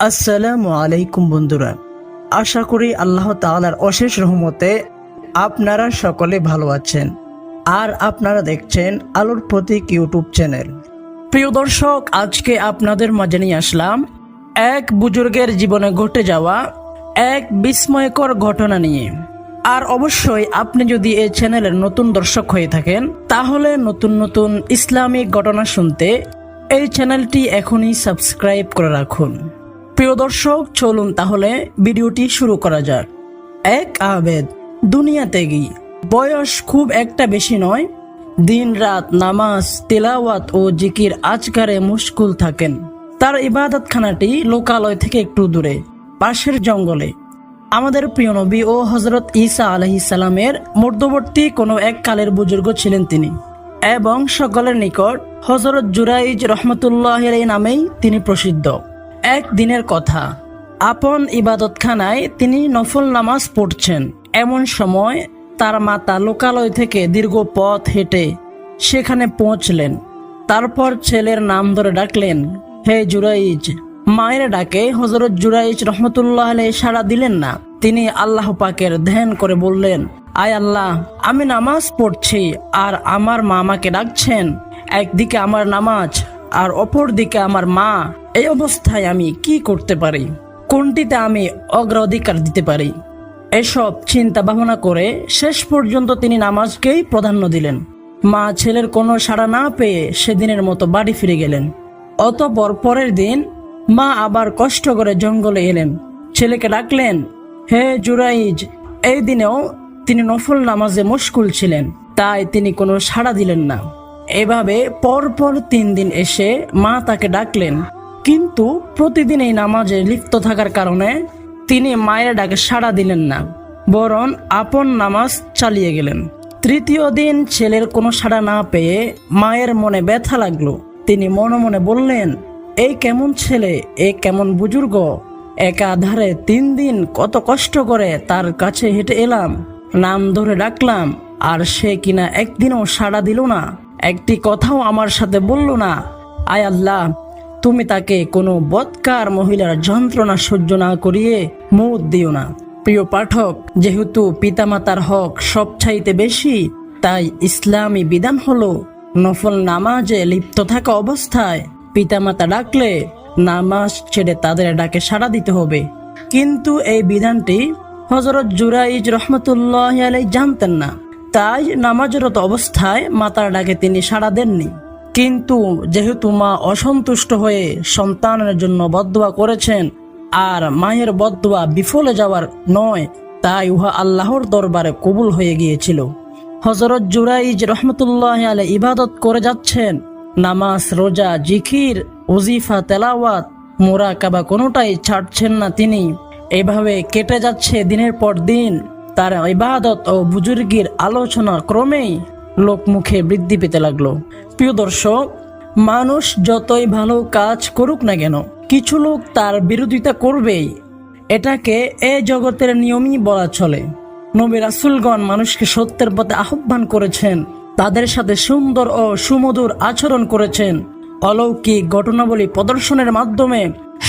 আসসালামু আলাইকুম বন্ধুরা। আশা করি আল্লাহ তাআলার অশেষ রহমতে আপনারা সকলে ভালো আছেন। আর আপনারা দেখছেন আলোর প্রতীক ইউটিউব চ্যানেল। প্রিয় দর্শক, আজকে আপনাদের মাঝে নিয়ে আসলাম এক বুজুর্গের জীবনে ঘটে যাওয়া এক বিস্ময়কর ঘটনা নিয়ে। আর অবশ্যই আপনি যদি এই চ্যানেলের নতুন দর্শক হয়ে থাকেন, তাহলে নতুন নতুন ইসলামিক ঘটনা শুনতে এই চ্যানেলটি এখনই সাবস্ক্রাইব করে রাখুন। প্রিয় দর্শক, চলুন তাহলে ভিডিওটি শুরু করা যাক। এক আবেদ দুনিয়াতে গিয়ে বয়স খুব একটা বেশি নয়। দিন রাত নামাজ, তেলাওয়াত ও জিকির আজকারে মুশকুল থাকেন। তার ইবাদতখানাটি লোকালয় থেকে একটু দূরে, পাশের জঙ্গলে। আমাদের প্রিয় নবী ও হজরত ঈসা আলহি সালামের মধ্যবর্তী কোনো এক কালের বুজুর্গ ছিলেন তিনি এবং সকলের নিকট হজরত জুরাইজ রহমতুল্লাহ নামেই তিনি প্রসিদ্ধ। এক দিনের কথা। আপন ইবাদতখানায় তিনি নফল নামাজ পড়ছেন। এমন সময় তার মাতা লোকালয় থেকে দীর্ঘ পথ হেঁটে সেখানে পৌঁছলেন। তারপর ছেলের নাম ধরে ডাকলেন, হে জুরাইজ! মায়ের ডাকে হজরত জুরাইজ রহমতুল্লাহ আলাই সাড়া দিলেন না। তিনি আল্লাহ পাকের ধ্যান করে বললেন, আয় আল্লাহ, আমি নামাজ পড়ছি আর আমার মা আমাকে ডাকছেন। একদিকে আমার নামাজ আর অপর দিকে আমার মা। এই অবস্থায় আমি কি করতে পারি? কোনটিতে আমি অগ্রাধিকার দিতে পারি? এসব চিন্তা ভাবনা করে শেষ পর্যন্ত তিনি নামাজকেই প্রাধান্য দিলেন। মা ছেলের কোনো সাড়া না পেয়ে সেদিনের মতো বাড়ি ফিরে গেলেন। অতপর পরের দিন মা আবার কষ্ট করে জঙ্গলে এলেন। ছেলেকে ডাকলেন, হে জুরাইজ, এই দিনেও তিনি নফল নামাজে মুশকুল ছিলেন, তাই তিনি কোনো সাড়া দিলেন না। এভাবে পরপর তিন দিন এসে মা তাকে ডাকলেন কিন্তু প্রতিদিন এই নামাজে লিপ্ত থাকার কারণে তিনি মায়ের ডাকে সাড়া দিলেন না, বরং আপন নামাজ চালিয়ে গেলেন। তৃতীয় দিন ছেলের কোনো সাড়া না পেয়ে মায়ের মনে ব্যথা লাগল। তিনি মনে মনে বললেন, এই কেমন ছেলে, এ কেমন বুজুর্গ, একা ধারে তিন দিন কত কষ্ট করে তার কাছে হেঁটে এলাম, নাম ধরে ডাকলাম, আর সে কিনা একদিনও সাড়া দিল না, একটি কথাও আমার সাথে বলল না। আয় আল্লাহ তুমি তাকে কোনো বৎকার মহিলার যন্ত্রণা সহ্য না করিয়ে মুদ দিও না। প্রিয় পাঠক, যেহেতু পিতামাতার হক সব চাইতে বেশি, তাই ইসলামী বিধান হলো নফল নামাজে লিপ্ত থাকা অবস্থায় পিতামাতা ডাকলে নামাজ ছেড়ে তাদের ডাকে সাড়া দিতে হবে। কিন্তু এই বিধানটি হজরত জুরাইজ রহমতুল্লাহ আলাই জানতেন না। তাই নামাজরত অবস্থায় মাতার ডাকে তিনি সাড়া দেননি। কিন্তু যেহেতু মা অসন্তুষ্ট হয়ে সন্তানের জন্য বদুয়া করেছেন, আর মায়ের বদুয়া বিফলে যাওয়ার নয়, তাই উহা আল্লাহর দরবারে কবুল হয়ে গিয়েছিল। হজরত জুরাইজ রহমতুল্লাহ আলে ইবাদত করে যাচ্ছেন। নামাজ, রোজা জিখির উজিফা তেলাওয়াত, মোরাকাবা কোনোটাই ছাড়ছেন না তিনি। এভাবে কেটে যাচ্ছে দিনের পর দিন। তার ইবাদত ও বুজুর্গির আলোচনা ক্রমেই লোকমুখে বৃদ্ধি পেতে লাগল। প্রিয় দর্শক, মানুষ যতই ভালো কাজ করুক না কেন, কিছু লোক তার বিরোধিতা করবেই। এটাকে এ জগতের নিয়মই বলা চলে। নবী রাসুলগণ মানুষকে সত্যের পথে আহ্বান করেছেন, তাদের সাথে সুন্দর ও সুমধুর আচরণ করেছেন। অলৌকিক ঘটনাবলী প্রদর্শনের মাধ্যমে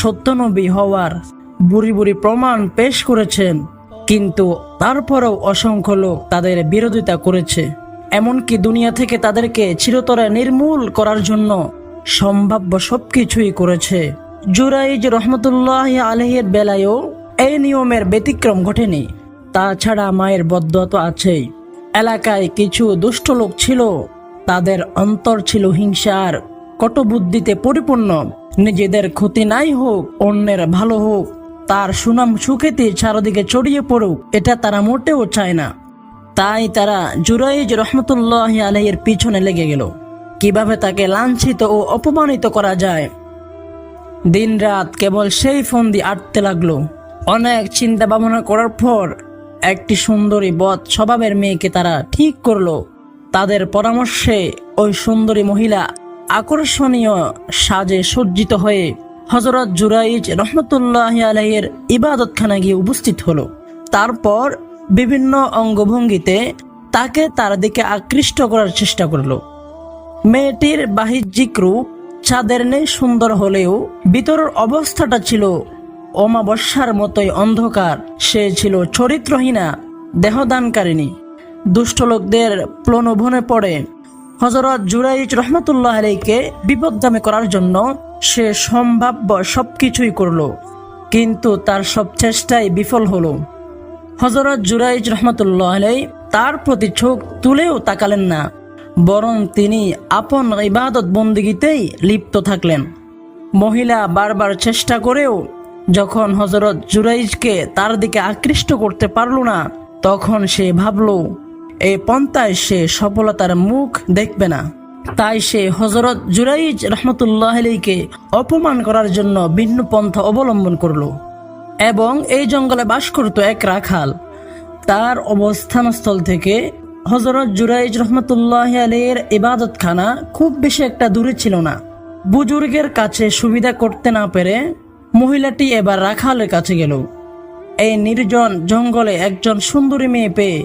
সত্যনবী হওয়ার বুড়ি বুড়ি প্রমাণ পেশ করেছেন, কিন্তু তারপরেও অসংখ্য লোক তাদের বিরোধিতা করেছে। এমনকি দুনিয়া থেকে তাদেরকে চিরতরে নির্মূল করার জন্য সম্ভাব্য সবকিছুই করেছে। জুরাইজ রহমতুল্লাহ আলহের বেলায়ও এই নিয়মের ব্যতিক্রম ঘটেনি। তাছাড়া মায়ের বদ্ধ তো আছেই। এলাকায় কিছু দুষ্ট লোক ছিল। তাদের অন্তর ছিল হিংসার। কটবুদ্ধিতে পরিপূর্ণ। নিজেদের ক্ষতি নাই হোক, অন্যের ভালো হোক, তার সুনাম সুখ্যাতি চারদিকে ছড়িয়ে পড়ুক, এটা তারা মোটেও চায় না। তাই তারা জুরাইজ রহমতুল্লাহ আলহের পিছনে লেগে গেল। কীভাবে তাকে লাঞ্ছিত ও অপমানিত করা যায়? দিনরাত কেবল সেই ফন্দি আটতে লাগল। অনেক চিন্তা ভাবনা করার পর একটি সুন্দরী বধ স্বভাবের মেয়েকে তারা ঠিক করল। তাদের পরামর্শে ওই সুন্দরী মহিলা আকর্ষণীয় সাজে সজ্জিত হয়ে হজরত জুরাইজ রহমতুল্লাহ আলহের ইবাদতখানা গিয়ে উপস্থিত হলো। তারপর বিভিন্ন অঙ্গভঙ্গিতে তাকে তার দিকে আকৃষ্ট করার চেষ্টা করল। মেয়েটির বাহ্যিক রূপ চাঁদের নেই সুন্দর হলেও ভিতরের অবস্থাটা ছিল অমাবস্যার মতোই অন্ধকার। সে ছিল চরিত্রহীনা, দেহদানকারিণী। দুষ্ট লোকদের প্রলোভনে পড়ে। হজরত জুরাইজ রহমতুল্লাহ আলীকে বিপদগামী করার জন্য সে সম্ভাব্য সবকিছুই করল, কিন্তু তার সব চেষ্টাই বিফল হলো। হজরত জুরাইজ রহমতুল্লাহ আলাই তার প্রতি চোখ তুলেও তাকালেন না, বরং তিনি আপন ইবাদত বন্দিগিতেই লিপ্ত থাকলেন। মহিলা বারবার চেষ্টা করেও যখন হজরত জুরাইজকে তার দিকে আকৃষ্ট করতে পারল না, তখন সে ভাবল এই পন্থায় সে সফলতার মুখ দেখবে না। তাই সে হজরত জুরাইজ রহমতুল্লাহ আলীকে অপমান করার জন্য ভিন্ন পন্থা অবলম্বন করল। এবং এই জঙ্গলে বাস করত এক রাখাল। তার অবস্থানস্থল থেকে হজরত জুরাইজ রহমতুল্লাহ আলীর ইবাদতখানা খুব বেশি একটা দূরে ছিল না। বুজুর্গের কাছে সুবিধা করতে না পেরে মহিলাটি এবার রাখালের কাছে গেল। এই নির্জন জঙ্গলে একজন সুন্দরী মেয়ে পেয়ে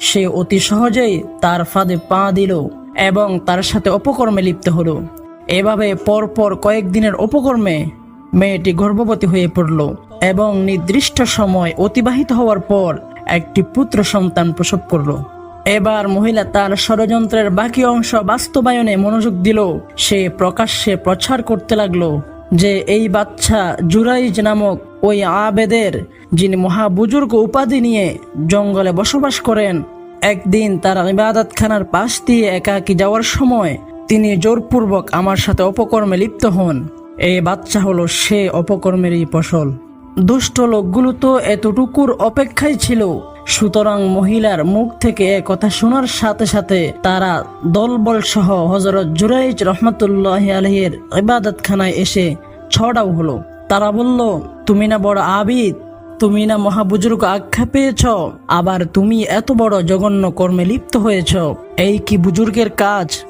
সে অতি সহজেই তার ফাঁদে পা দিল এবং তার সাথে অপকর্মে লিপ্ত হলো। এভাবে পরপর কয়েকদিনের অপকর্মে মেয়েটি গর্ভবতী হয়ে পড়ল। এবং নির্দিষ্ট সময় অতিবাহিত হওয়ার পর একটি পুত্র সন্তান প্রসব করল। এবার মহিলা তার ষড়যন্ত্রের বাকি অংশ বাস্তবায়নে মনোযোগ দিল। সে প্রকাশ্যে প্রচার করতে লাগল যে এই বাচ্চা জুরাইজ নামক ওই আবেদের, যিনি মহাবুজুর্গ উপাধি নিয়ে জঙ্গলে বসবাস করেন, একদিন তার ইবাদতখানার পাশ দিয়ে একাকি যাওয়ার সময় তিনি জোরপূর্বক আমার সাথে অপকর্মে লিপ্ত হন। এই বাচ্চা হলো সে অপকর্মেরই ফসল। দুষ্ট লোকগুলো তো এতটুকুর অপেক্ষায় ছিল। সুতরাং মহিলার মুখ থেকে কথা শোনার সাথে সাথে তারা দলবল সহ হজরত জুরাইজ রহমতুল্লাহ আলহের ইবাদতখানায় এসে ছড়াও হলো। তারা বলল, তুমি না বড় আবিদ, তুমি না মহাবুজুর্গ আখ্যা পেয়েছ, আবার তুমি এত বড় জঘন্য কর্মে লিপ্ত হয়েছ। এই কি বুজুর্গের কাজ?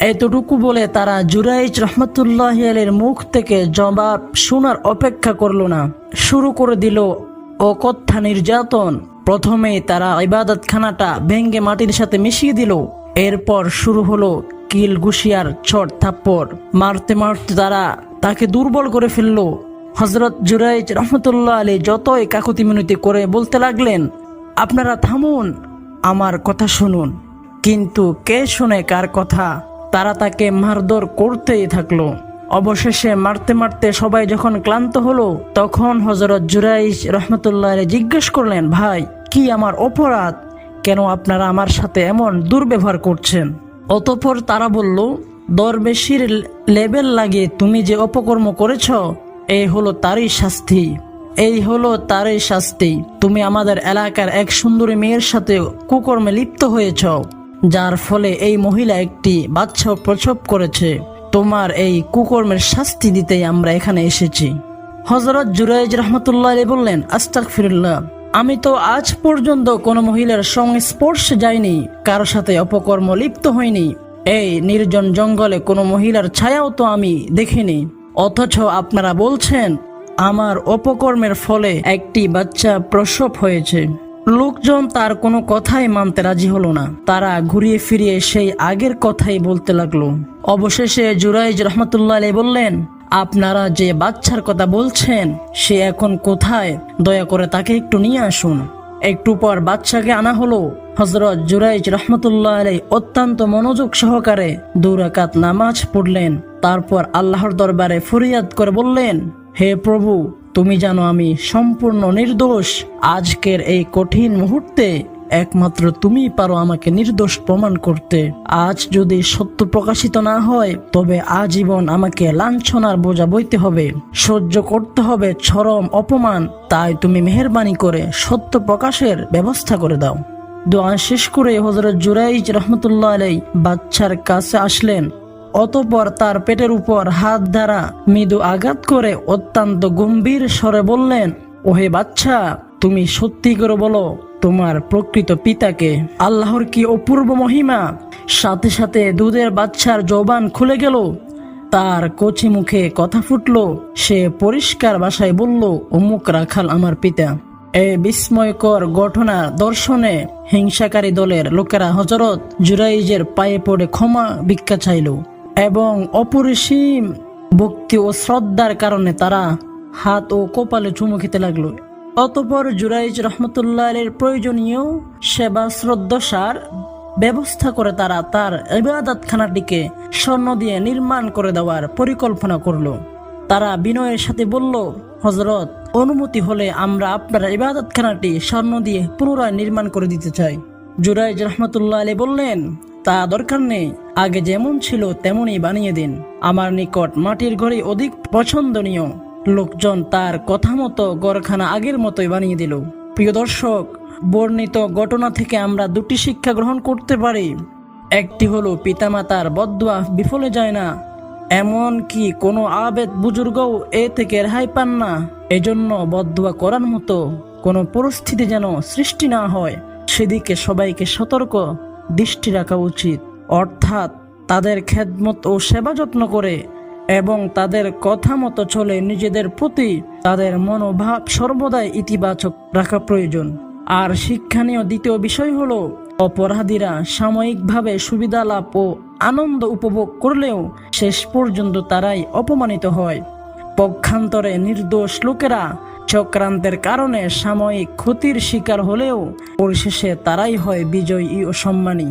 এতটুকু বলে তারা জুরাইজ রহমতুল্লাহ আলের মুখ থেকে জবাব শোনার অপেক্ষা করল না। শুরু করে দিল অকথ্যা নির্যাতন। প্রথমেই তারা ইবাদতখানাটা ভেঙ্গে মাটির সাথে মিশিয়ে দিল। এরপর শুরু হলো কিল গুশিয়ার ছট থাপ্পর মারতে মারতে তারা তাকে দুর্বল করে ফেলল। হজরত জুরাইজ রহমতুল্লাহ আলী যতই কাকুতি মিনতি করে বলতে লাগলেন, আপনারা থামুন, আমার কথা শুনুন। কিন্তু কে শুনে কার কথা? তারা তাকে মারধর করতেই থাকল। অবশেষে মারতে মারতে সবাই যখন ক্লান্ত হলো, তখন হজরত জুরাইজ রহমতুল্লাহ জিজ্ঞেস করলেন, ভাই, কি আমার অপরাধ? কেন আপনারা আমার সাথে এমন দুর্ব্যবহার করছেন? অতঃপর তারা বলল, দরবেশির লেবেল লাগিয়ে তুমি যে অপকর্ম করেছ এই হলো তারই শাস্তি। এই হলো তারই শাস্তি। তুমি আমাদের এলাকার এক সুন্দরী মেয়ের সাথে কুকর্মে লিপ্ত হয়েছ। যার ফলে এই মহিলা একটি বাচ্চা প্রসব করেছে। তোমার এই কুকর্মের শাস্তি দিতেই আমরা এখানে এসেছি। হজরত জুরাইজ রহমতুল্লাহ বললেন আস্তাক ফিরুল্লাহ আমি তো আজ পর্যন্ত কোনো মহিলার সঙ্গে স্পর্শে যাইনি, কারও সাথে অপকর্ম লিপ্ত হইনি। এই নির্জন জঙ্গলে কোনো মহিলার ছায়াও তো আমি দেখিনি। অথচ আপনারা বলছেন, আমার অপকর্মের ফলে একটি বাচ্চা প্রসব হয়েছে। লোকজন তার কোনো কথাই মানতে রাজি হলো না। তারা ঘুরিয়ে ফিরিয়ে সেই আগের কথাই বলতে লাগল। অবশেষে জুরাইজ রহমতুল্লাহ বললেন, আপনারা যে বাচ্চার কথা বলছেন, সে এখন কোথায়? দয়া করে তাকে একটু নিয়ে আসুন। একটু পর বাচ্চাকে আনা হলো। হজরত জুরাইজ রহমতুল্লাহ আলাই অত্যন্ত মনোযোগ সহকারে দুরাকাত নামাজ পড়লেন। তারপর আল্লাহর দরবারে ফরিয়াদ করে বললেন, হে প্রভু তুমি জানো আমি সম্পূর্ণ নির্দোষ। আজকের এই কঠিন মুহূর্তে একমাত্র তুমি পারো আমাকে নির্দোষ প্রমাণ করতে। আজ যদি সত্য প্রকাশিত না হয়, তবে আজীবন আমাকে লাঞ্ছনার বোঝা বইতে হবে। সহ্য করতে হবে চরম অপমান। তাই তুমি মেহরবানি করে সত্য প্রকাশের ব্যবস্থা করে দাও। দোয়া শেষ করে হজরত জুরাইজ রহমতুল্লাহ আলাই বাচ্চার কাছে আসলেন। অতপর তার পেটের উপর হাত দ্বারা মৃদু আঘাত করে অত্যন্ত গম্ভীর স্বরে বললেন, ওহে বাচ্চা, তুমি সত্যি করে বলো, তোমার প্রকৃত পিতাকে আল্লাহর কি অপূর্ব মহিমা? সাথে সাথে দুধের বাচ্চার জবান খুলে গেল, তার কচি মুখে কথা ফুটলো, সে পরিষ্কার বাসায় বলল, অমুক রাখাল আমার পিতা। এই বিস্ময়কর ঘটনা দর্শনে হিংসাকারী দলের লোকেরা হজরত জুরাইজের পায়ে পড়ে ক্ষমা ভিক্ষা চাইল। এবং অপরিসীম ভক্তি ও শ্রদ্ধার কারণে তারা হাত ও কপালে চুমু খেতে লাগল। অতপর জুরাইজ রহমতুল্লাহ এর প্রয়োজনীয় সেবা শ্রদ্ধাসার ব্যবস্থা করে তারা তার ইবাদতখানাটিকে স্বর্ণ দিয়ে নির্মাণ করে দেওয়ার পরিকল্পনা করল। তারা বিনয়ের সাথে বলল হজরত অনুমতি হলে আমরা আপনার ইবাদতখানাটি স্বর্ণ দিয়ে পুনরায় নির্মাণ করে দিতে চাই। জুরাইজ রহমতুল্লাহ আলী বললেন তা দরকার নেই। আগে যেমন ছিল তেমনই বানিয়ে দিন। আমার নিকট মাটির ঘরে অধিক পছন্দনীয়। লোকজন তার কথা মতো গড়খানা আগের মতোই বানিয়ে দিল। প্রিয় দর্শক, বর্ণিত ঘটনা থেকে আমরা দুটি শিক্ষা গ্রহণ করতে পারি। একটি হলো, পিতামাতার বদুয়া বিফলে যায় না। এমন কি কোনো আবেদ বুজুর্গও এ থেকে রেহাই পান না? এজন্য বদুয়া করার মতো কোনো পরিস্থিতি যেন সৃষ্টি না হয়। সেদিকে সবাইকে সতর্ক। দৃষ্টি রাখা উচিত। অর্থাৎ তাদের খেদমত ও সেবা যত্ন করে এবং তাদের কথা মতো চলে নিজেদের প্রতি তাদের মনোভাব সর্বদাই ইতিবাচক রাখা প্রয়োজন। আর শিক্ষণীয় দ্বিতীয় বিষয় হলো, অপরাধীরা সাময়িকভাবে সুবিধা লাভ ও আনন্দ উপভোগ করলেও শেষ পর্যন্ত তারাই অপমানিত হয়। পক্ষান্তরে নির্দোষ লোকেরা চক্রান্তের কারণে সাময়িক ক্ষতির শিকার হলেও পরিশেষে তারাই হয় বিজয়ী ও সম্মানী।